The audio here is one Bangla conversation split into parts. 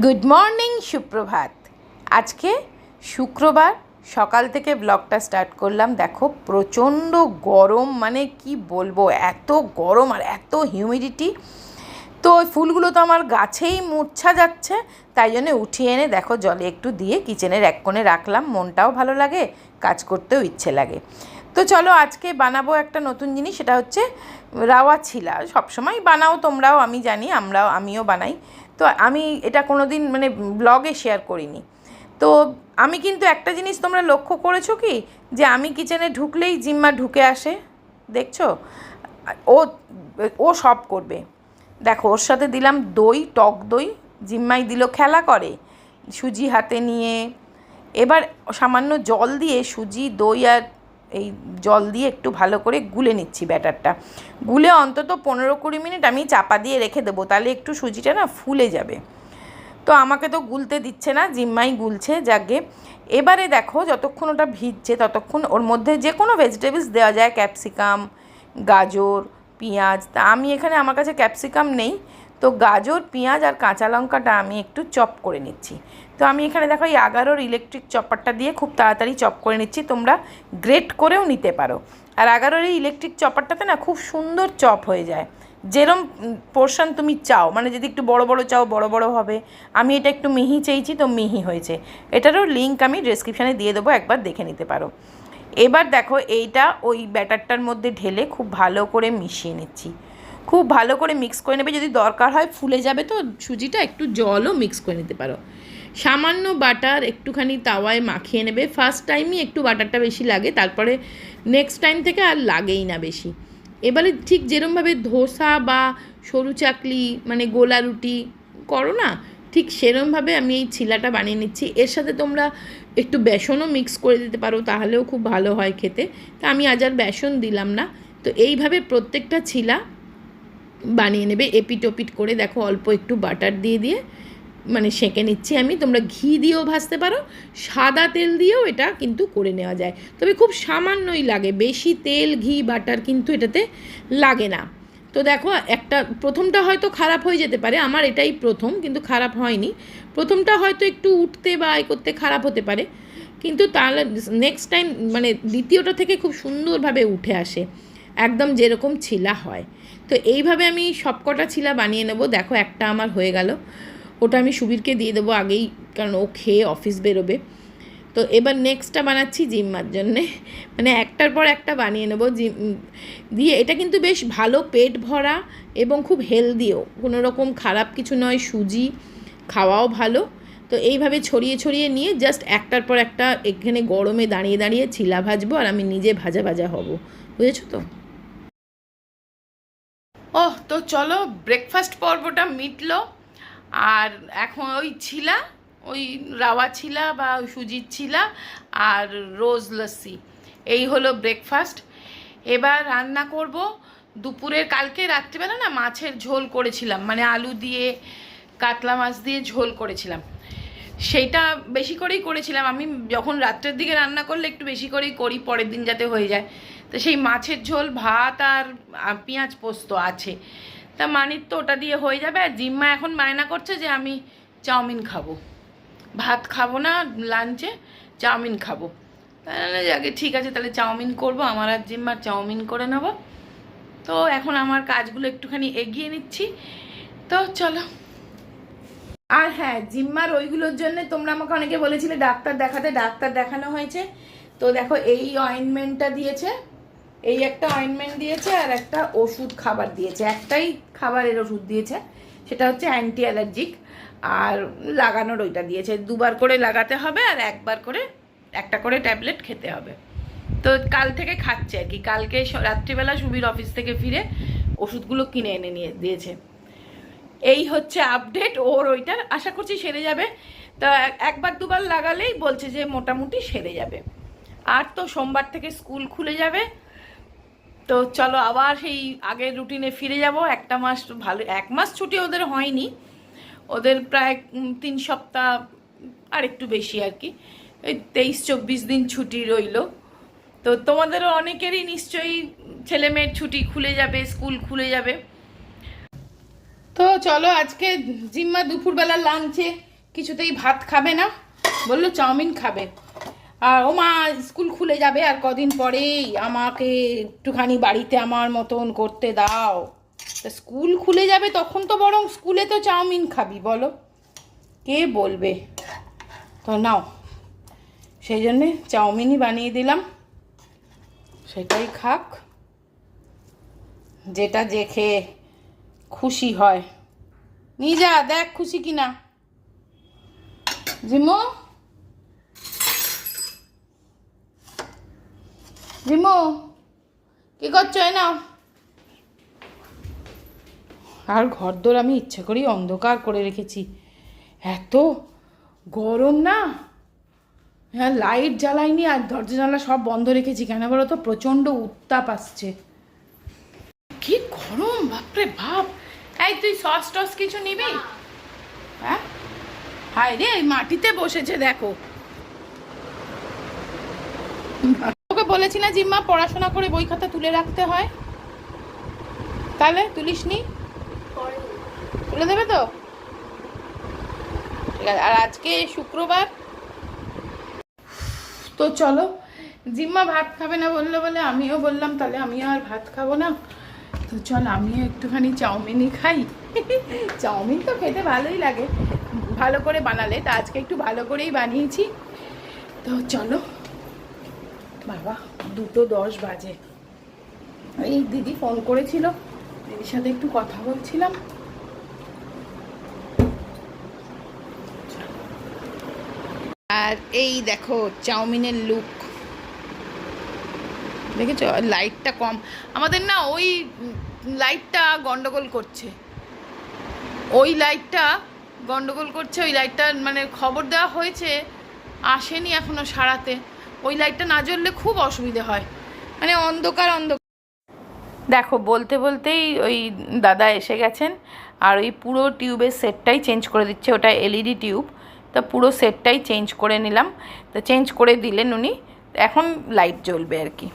গুড মর্নিং সুপ্রভাত আজকে শুক্রবার, সকাল থেকে ব্লগটা স্টার্ট করলাম। দেখো, প্রচণ্ড গরম মানে কি বলব, এত গরম আর এত হিউমিডিটি তো ওই ফুলগুলো তো আমার গাছেই মূর্ছা যাচ্ছে, তাই জন্য উঠিয়ে এনে দেখো, জলে একটু দিয়ে কিচেনের এক কোণে রাখলাম। মনটাও ভালো লাগে, কাজ করতেও ইচ্ছে লাগে। তো চলো, আজকে বানাবো একটা নতুন জিনিস, সেটা হচ্ছে রাওয়া ছিলা সবসময় বানাও তোমরাও, আমি জানি, আমরাও, আমিও বানাই। তো আমি এটা কোনো দিন মানে ব্লগে শেয়ার করিনি। তো আমি কিন্তু একটা জিনিস তোমরা লক্ষ্য করেছ কি? যে আমি কিচেনে ঢুকলেই জিম্মা ঢুকে আসে, দেখছ? ও ও সব করবে। দেখো, ওর সাথে দিলাম দই, টক দই, জিম্মাই দিল খেলা করে। সুজি হাতে নিয়ে, এবার সামান্য জল দিয়ে সুজি, দই আর এই জল দিয়ে একটু ভালো করে গুলে নিচ্ছি ব্যাটারটা। গুলে অন্তত পনেরো কুড়ি মিনিট আমি চাপা দিয়ে রেখে দেবো, তাহলে একটু সুজিটা না ফুলে যাবে। তো আমাকে তো গুলতে দিচ্ছে না, জিম্মাই গুলছে যাকে। এবারে দেখো যতক্ষণ ওটা ভিজছে ততক্ষণ ওর মধ্যে যে কোনো ভেজিটেবলস দেওয়া যায় ক্যাপসিকাম গাজর, পেঁয়াজ, তা আমি এখানে আমার কাছে ক্যাপসিকাম নেই। তো গাজর, পেঁয়াজ আর কাঁচা লঙ্কাটা আমি একটু চপ করে নিচ্ছি। তো আমি এখানে দেখো এই এগারোর ইলেকট্রিক চপারটা দিয়ে খুব তাড়াতাড়ি চপ করে নিচ্ছি, তোমরা গ্রেট করেও নিতে পারো। আর এগারোর এই ইলেকট্রিক চপারটাতে না খুব সুন্দর চপ হয়ে যায়। যেরম পোর্শন তুমি চাও মানে যদি একটু বড় বড় চাও, বড় বড় হবে। আমি এটা একটু মিহি চেয়েছি, তো মিহি হয়েছে। এটারও লিঙ্ক আমি ডিসক্রিপশানে দিয়ে দেবো, একবার দেখে নিতে পারো। এবার দেখো এইটা ওই ব্যাটারটার মধ্যে ঢেলে খুব ভালো করে মিশিয়ে নিচ্ছি। খুব ভালো করে মিক্স করে নেবে, যদি দরকার হয় ফুলে যাবে তো সুজিটা, একটু জলও মিক্স করে নিতে পারো। সামান্য বাটার একটুখানি তাওয়ায় মাখিয়ে নেবে। ফার্স্ট টাইমই একটু বাটারটা বেশি লাগে, তারপরে নেক্সট টাইম থেকে আর লাগেই না বেশি। এবারে ঠিক যেরমভাবে ধোসা বা সরু চাকলি মানে গোলা রুটি করো না, ঠিক সেরমভাবে আমি এই ছিলাটা বানিয়ে নিচ্ছি। এর সাথে তোমরা একটু বেসনও মিক্স করে দিতে পারো, তাহলেও খুব ভালো হয় খেতে। তা আমি আজ আর বেসন দিলাম না। তো এইভাবে প্রত্যেকটা ছিলা বানিয়ে নেবে, এপিট ওপিট করে দেখো অল্প একটু বাটার দিয়ে দিয়ে। মানে সেঁকে নিচ্ছি আমি, তোমরা ঘি দিয়েও ভাজতে পারো, সাদা তেল দিয়েও এটা কিন্তু করে নেওয়া যায়। তবে খুব সামান্যই লাগে, বেশি তেল, ঘি, বাটার কিন্তু এটাতে লাগে না। তো দেখো, একটা, প্রথমটা হয়তো খারাপ হয়ে যেতে পারে, আমার এটাই প্রথম, কিন্তু খারাপ হয়নি। প্রথমটা হয়তো একটু উঠতে বা এ করতে খারাপ হতে পারে, কিন্তু তাহলে নেক্সট টাইম মানে দ্বিতীয়টা থেকে খুব সুন্দরভাবে উঠে আসে, একদম যেরকম ছিলা হয়। তো এইভাবে আমি সবকটা ছিলা বানিয়ে নেব। দেখো, একটা আমার হয়ে গেল। ওটা আমি সুবীরকে দিয়ে দেবো আগেই, কারণ ও খেয়ে অফিস বেরোবে। তো এবার নেক্সটটা বানাচ্ছি জিম্মার জন্যে। মানে একটার পর একটা বানিয়ে নেব জিম দিয়ে এটা কিন্তু বেশ ভালো পেট ভরা এবং খুব হেলদিও। কোনো রকম খারাপ কিছু নয়, সুজি, খাওয়াও ভালো। তো এইভাবে ছড়িয়ে ছড়িয়ে নিয়ে জাস্ট একটার পর একটা এখানে গরমে দাঁড়িয়ে দাঁড়িয়ে ছিলা ভাজবো আর আমি নিজে ভাজা ভাজা হব। বুঝেছ তো? ওহ, তো চলো ব্রেকফাস্ট পর্বটা মিটলো। আর এখন ওই ছিলা, ওই রাওয়া ছিলা বা সুজির ছিলা আর রোজ লস্যি। এই হলো ব্রেকফাস্ট এবার রান্না করব দুপুরের, কালকে রাত্রিবেলা না মাছের ঝোল করেছিলাম মানে আলু দিয়ে, কাতলা মাছ দিয়ে ঝোল করেছিলাম। সেইটা বেশি করেই করেছিলাম। আমি যখন রাত্রের দিকে রান্না করলে একটু বেশি করেই করি, পরের দিন যাতে হয়ে যায়। তো সেই মাছের ঝোল, ভাত আর পেঁয়াজ পোস্ত আছে। তা মানির তো ওটা দিয়ে হয়ে যাবে। আর জিম্মা এখন বায়না করছে যে আমি চাউমিন খাব। ভাত খাব না লাঞ্চে চাউমিন খাব। তাহলে আগে ঠিক আছে, তাহলে চাউমিন করব। আমার আর জিম্মার চাউমিন করে নেব। তো এখন আমার কাজগুলো একটুখানি এগিয়ে নিচ্ছি। তো চলো। আর হ্যাঁ জিম্মার ওইগুলোর জন্য তোমরা আমাকে অনেকে বলেছিলে, ডাক্তার দেখাতে, ডাক্তার দেখানো হয়েছে। তো দেখো, এই অয়েনমেন্টটা দিয়েছে। এই একটা অয়েনমেন্ট দিয়েছে আর একটা ওষুধ খাবার দিয়েছে। একটাই খাবারের ওষুধ দিয়েছে, সেটা হচ্ছে অ্যান্টি অ্যালার্জিক আর লাগানোর ওইটা দিয়েছে। দুবার করে লাগাতে হবে আর একবার করে, একটা করে ট্যাবলেট খেতে হবে। তো কাল থেকে খাচ্ছে আর কি। কালকে রাত্রিবেলা সুবির অফিস থেকে ফিরে ওষুধগুলো কিনে এনে নিয়ে দিয়েছে। এই হচ্ছে আপডেট ওর ওইটার আশা করছি সেরে যাবে। তা একবার দুবার লাগালেই বলছে যে মোটামুটি সেরে যাবে। আর তো সোমবার থেকে স্কুল খুলে যাবে। তো চলো আবার সেই আগের রুটিনে ফিরে যাব। একটা মাস ভালো এক মাস ছুটি ওদের হয়নি। ওদের প্রায় তিন সপ্তাহ আর একটু বেশি আর কি। ওই তেইশ, চব্বিশ দিন ছুটি রইল। তো তোমাদেরও অনেকেরই নিশ্চয়ই ছেলে মেয়ের ছুটি খুলে যাবে, স্কুল খুলে যাবে। তো চলো আজকে জিম্মা দুপুরবেলা লাঞ্চে কিছুতেই ভাত খাবে না। বলল চাউমিন খাবে। আর ও মা, স্কুল খুলে যাবে আর কদিন পরেই আমাকে একটুখানি বাড়িতে আমার মতন করতে দাও। তা স্কুল খুলে যাবে তখন তো বরং স্কুলে তো চাউমিন খাবি, বলো। কে বলবে? তো নাও, সেই জন্যে চাউমিনই বানিয়ে দিলাম। সেটাই খাক। যেটা যে খেয়ে খুশি হয়। নিজা দেখ খুশি কিনা। জিমো জিমো কি করছ না আর ঘরদোর আমি ইচ্ছা করেই অন্ধকার করে রেখেছি। এত গরম না? হ্যাঁ লাইট জ্বালাইনি আর দরজা জানলা সব বন্ধ রেখেছি কেন বলো তো? প্রচণ্ড উত্তাপ আসছে। কি গরম, বাপরে বাপ। এই, তুই সস টস কিছু নিবি? হ্যাঁ? হায় রে মাটিতে বসেছে দেখো। ওকে বলেছি না জিম্মা, পড়াশোনা করে বই খাতা তুলে রাখতে হয়? তাহলে তুলিস নি তুলে দেবে তো? ঠিক আছে, আর আজকে শুক্রবার? তো চলো, জিম্মা ভাত খাবে না বলল বলে আমিও বললাম, তাহলে আমিও আর ভাত খাব না। তো চল, আমিও একটুখানি চাউমিনই খাই। চাউমিন তো খেতে ভালোই লাগে। ভালো করে বানালে, তা আজকে একটু ভালো করেই বানিয়েছি। তো চলো। বাবা, দুটো দশ বাজে। এই দিদি ফোন করেছিল, দিদির সাথে একটু কথা বলছিলাম। আর এই দেখো, চাউমিনের লুক দেখেছ? লাইটটা কম। আমাদের না ওই লাইটটা গন্ডগোল করছে। ওই লাইটটা গন্ডগোল করছে, ওই লাইটটা মানে খবর দেওয়া হয়েছে, আসেনি এখনও সারাতে। ওই লাইটটা না জ্বললে খুব অসুবিধে হয়। মানে অন্ধকার অন্ধকার। দেখো, বলতে বলতেই ওই দাদা এসে গেছেন আর ওই পুরো টিউবের সেটটাই চেঞ্জ করে দিচ্ছে। ওটা এলইডি টিউব। তা পুরো সেটটাই চেঞ্জ করে নিলাম। তো চেঞ্জ করে দিলেন উনি। এখন লাইট জ্বলবে আর কি।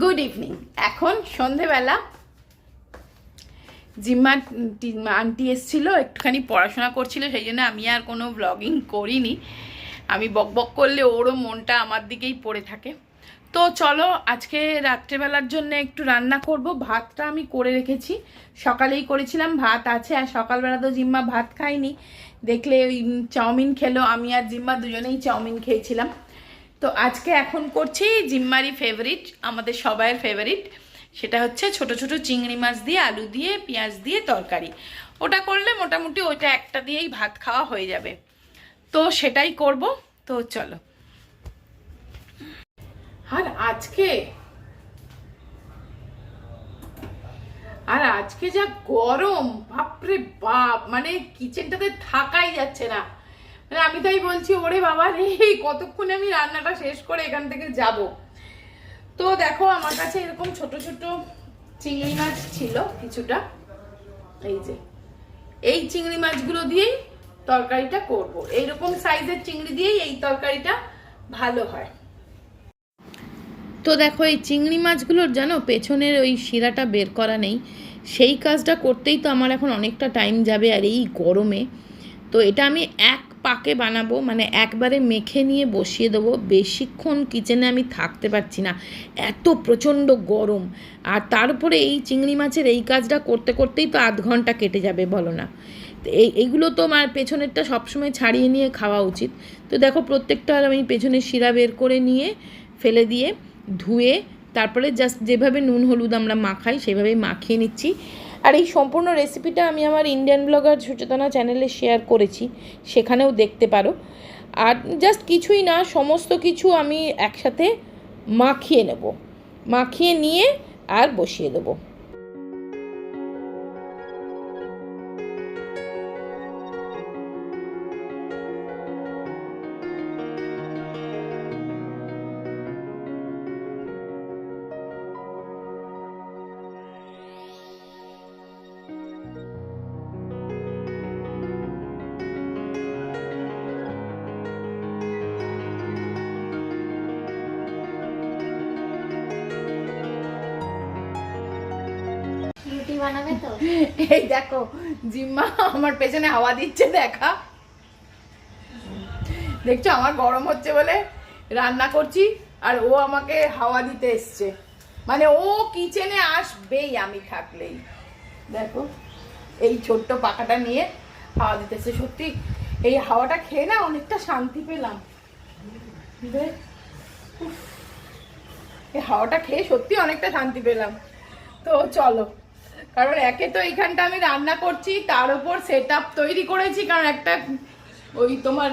গুড ইভিনিং এখন সন্ধেবেলা জিম্মা আন্টি এসেছিল, একটুখানি পড়াশোনা করছিল, সেই জন্য আমি আর কোনো ব্লগিং করিনি। আমি বক বক করলে ওরও মনটা আমার দিকেই পড়ে থাকে। তো চলো, আজকে রাত্রেবেলার জন্য একটু রান্না করব। ভাতটা আমি করে রেখেছি। সকালেই করেছিলাম ভাত আছে, আর সকালবেলা তো জিম্মা ভাত খাইনি দেখলে ওই চাউমিন খেলো। আমি আর জিম্মা দুজনেই চাউমিন খেয়েছিলাম। তো আজকে এখন করছি জিম্মারি ফেভারিট আমাদের সবাইয়ের ফেভারিট সেটা হচ্ছে ছোট ছোট চিংড়ি মাছ দিয়ে, আলু দিয়ে, পেঁয়াজ দিয়ে তরকারি। ওটা করলে মোটামুটি ওইটা একটা দিয়েই ভাত খাওয়া হয়ে যাবে। তো সেটাই করব। তো চলো। আর আজকে আর আজকে যা গরম, বাপরে বাপ মানে কিচেনটাতে থাকাই যাচ্ছে না। আমি তাই বলছি, ওরে বাবা রে, কতক্ষণে আমি রান্নাটা শেষ করে এখান থেকে যাব? তো দেখো, আমার কাছে এরকম ছোট ছোট চিংড়ি মাছ ছিল কিছুটা। এই যে, এই চিংড়ি মাছগুলো দিয়েই তরকারিটা করব। এইরকম সাইজের চিংড়ি দিয়েই এই তরকারিটা ভালো হয়। তো দেখো, এই চিংড়ি মাছগুলোর জানো, পেছনের ওই শিরাটা বের করা নেই। সেই কাজটা করতেই তো আমার এখন অনেকটা টাইম যাবে আর এই গরমে। তো এটা আমি এক পাকে বানাবো মানে একবারে মেখে নিয়ে বসিয়ে দেবো। বেশিক্ষণ কিচেনে আমি থাকতে পারছি না। এত প্রচণ্ড গরম। আর তারপরে এই চিংড়ি মাছের এই কাজটা করতে করতেই তো আধ ঘণ্টা কেটে যাবে, বলো না। এই, এইগুলো তো আমার পেছনেরটা সবসময় ছাড়িয়ে নিয়ে খাওয়া উচিত। তো দেখো প্রত্যেকটা আমি পেছনের শিরা বের করে নিয়ে, ফেলে দিয়ে ধুয়ে, তারপরে জাস্ট যেভাবে নুন, হলুদ আমরা মাখাই, সেভাবেই মাখিয়ে নিচ্ছি। আর এই সম্পূর্ণ রেসিপিটা আমি আমার ইন্ডিয়ান ব্লগার সুচেতনা চ্যানেলে শেয়ার করেছি, সেখানেও দেখতে পারো। আর জাস্ট কিছুই না, সমস্ত কিছু আমি একসাথে মাখিয়ে নেব। মাখিয়ে নিয়ে আর বসিয়ে দেবো। বানাবে তো? এই দেখো, জিম্মা আমার পেছনে হাওয়া দিচ্ছে, দেখা। দেখছ, আমার গরম হচ্ছে বলে রান্না করছি, আর ও আমাকে হাওয়া দিতে এসছে। মানে ও কিচেনে আসবেই আমি থাকলেই। দেখো, এই ছোট্ট পাখাটা নিয়ে হাওয়া দিতেছে, সত্যি। এই হাওয়াটা খেয়ে না অনেকটা শান্তি পেলাম। এই হাওয়াটা খেয়ে সত্যি অনেকটা শান্তি পেলাম। তো চলো কারণ একে তো এইখানটা আমি রান্না করছি, তার উপর সেট তৈরি করেছি, কারণ একটা ওই তোমার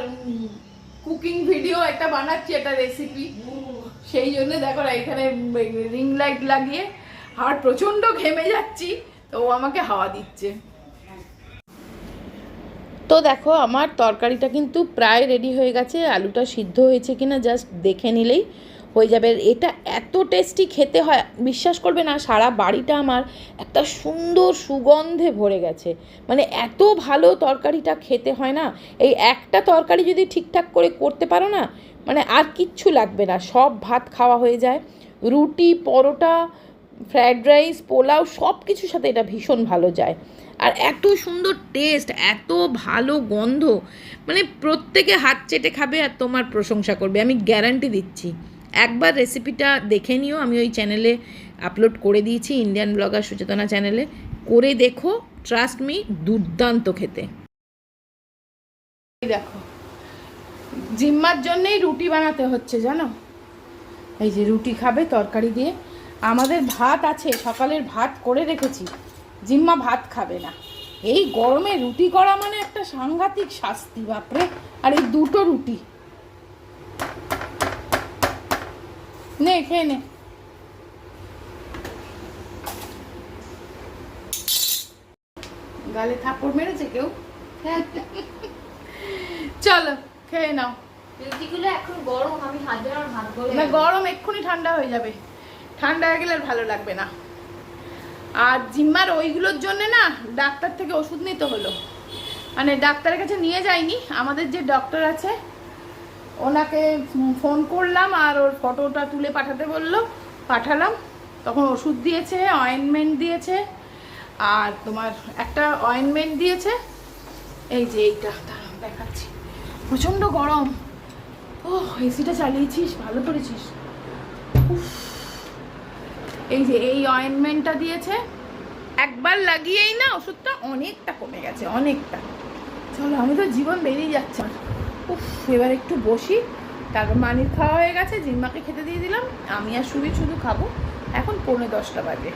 কুকিং ভিডিও একটা বানাচ্ছি, একটা রেসিপি সেই জন্য দেখো এখানে রিং লাইট লাগিয়ে আর প্রচণ্ড ঘেমে যাচ্ছি, তো ও আমাকে হাওয়া দিচ্ছে। তো দেখো, আমার তরকারিটা কিন্তু প্রায় রেডি হয়ে গেছে, আলুটা সিদ্ধ হয়েছে কিনা জাস্ট দেখে নিলেই। হয়ে যাবে। এটা এত টেস্টি খেতে হয়, বিশ্বাস করবে না, সারা বাড়িটা আমার একটা সুন্দর সুগন্ধে ভরে গেছে। মানে এত ভালো তরকারিটা খেতে হয় না। এই একটা তরকারি যদি ঠিকঠাক করে করতে পারো না মানে আর কিচ্ছু লাগবে না। সব ভাত খাওয়া হয়ে যায়। রুটি, পরোটা ফ্রায়েড রাইস পোলাও সব কিছুর সাথে এটা ভীষণ ভালো যায়। আর এত সুন্দর টেস্ট এত ভালো গন্ধ। মানে প্রত্যেকে হাত চেটে খাবে আর তোমার প্রশংসা করবে, আমি গ্যারান্টি দিচ্ছি। একবার রেসিপিটা দেখে নিও। আমি ওই চ্যানেলে আপলোড করে দিয়েছি ইন্ডিয়ান ব্লগার সুচেতনা চ্যানেলে করে দেখো ট্রাস্ট মি দুর্দান্ত খেতে। দেখো, জিম্মার জন্যেই রুটি বানাতে হচ্ছে, জানো? এই যে রুটি খাবে তরকারি দিয়ে। আমাদের ভাত আছে, সকালের ভাত করে রেখেছি। জিম্মা ভাত খাবে না। এই গরমে রুটি করা মানে একটা সাংঘাতিক শাস্তি, বাপরে। আর এই দুটো রুটি। নে খেয়ে নে। গালে থাপ্পড় মেরেছে কেউ? চলো খেয়ে নাও। রুটিগুলো এখন গরম আমি হাত হাত না গরম এক্ষুনি ঠান্ডা হয়ে যাবে। ঠান্ডা হয়ে গেলে আর ভালো লাগবে না। আর জিম্মার ওইগুলোর জন্য না ডাক্তার থেকে ওষুধ নিতে হলো। মানে ডাক্তারের কাছে নিয়ে যাইনি আমাদের যে ডক্টর আছে ওনাকে ফোন করলাম আর ওর ফটোটা তুলে পাঠাতে বলল। পাঠালাম। তখন ওষুধ দিয়েছে অয়েনমেন্ট দিয়েছে। আর তোমার একটা অয়েনমেন্ট দিয়েছে। এই যে এইটা, দাঁড়াও, দেখাচ্ছি। প্রচণ্ড গরম। ও এসিটা চালিয়েছিস, ভালো করেছিস। এই যে এই অয়েনমেন্টটা দিয়েছে। একবার লাগিয়েই না, ওষুধটা অনেকটা কমে গেছে, অনেকটা। চলো, আমি তো জীবন বেরিয়ে যাচ্ছে। উফ, এবার একটু বসি। তারপর মানির খাওয়া হয়ে গেছে, জিম্মাকে খেতে দিয়ে দিলাম। আমি আর সুবি শুধু খাব। এখন পৌনে দশটা বাজে।